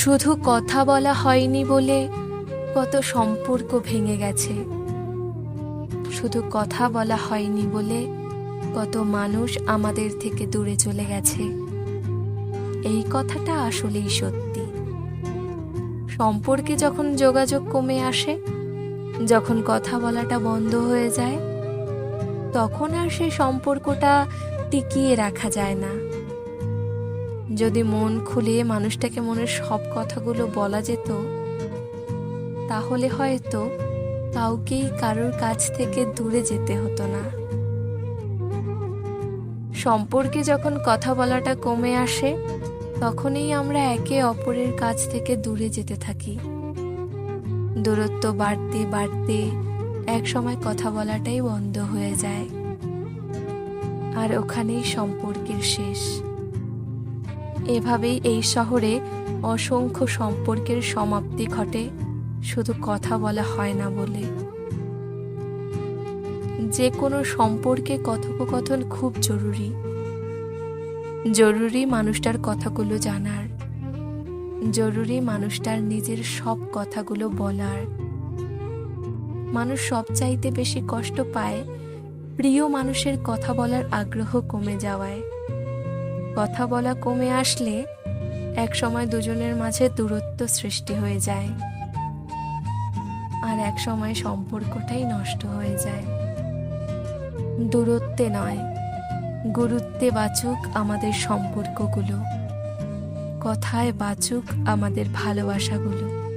শুধু কথা বলা হয়নি বলে কত সম্পর্ক ভেঙে গেছে। শুধু কথা বলা হয়নি বলে কত মানুষ আমাদের থেকে দূরে চলে গেছে। এই কথাটা আসলেই সত্যি। সম্পর্কে যখন যোগাযোগ কমে আসে, যখন কথা বলাটা বন্ধ হয়ে যায়, তখন আর সেই সম্পর্কটা টিকিয়ে রাখা যায় না। যদি মন খুলে মানুষটাকে মনের সব কথাগুলো বলা যেত, তাহলে হয়তো কাউকেই কারোর কাছ থেকে দূরে যেতে হতো না। সম্পর্কে যখন কথা বলাটা কমে আসে, তখনই আমরা একে অপরের কাছ থেকে দূরে যেতে থাকি। দূরত্ব বাড়তে বাড়তে এক সময় কথা বলাটাই বন্ধ হয়ে যায়। আর ওখানেই সম্পর্কের শেষ। এভাবেই এই শহরে অসংখ্য সম্পর্কের সমাপ্তি ঘটে, শুধু কথা বলা হয় না বলে। যে কোনো সম্পর্কে কথোপকথন খুব জরুরি। জরুরি মানুষটার কথাগুলো জানার। জরুরি মানুষটার নিজের সব কথাগুলো বলার। মানুষ সব চাইতে বেশি কষ্ট পায় প্রিয় মানুষের কথা বলার আগ্রহ কমে যাওয়ায়। কথা বলা কমে আসলে এক সময় দুজনের মাঝে দূরত্ব সৃষ্টি হয়ে যায়। আর এক সময় সম্পর্কটাই নষ্ট হয়ে যায়। দূরত্বে নয়, গুরুত্বে বাঁচুক আমাদের সম্পর্কগুলো। কথায় বাঁচুক আমাদের ভালোবাসাগুলো।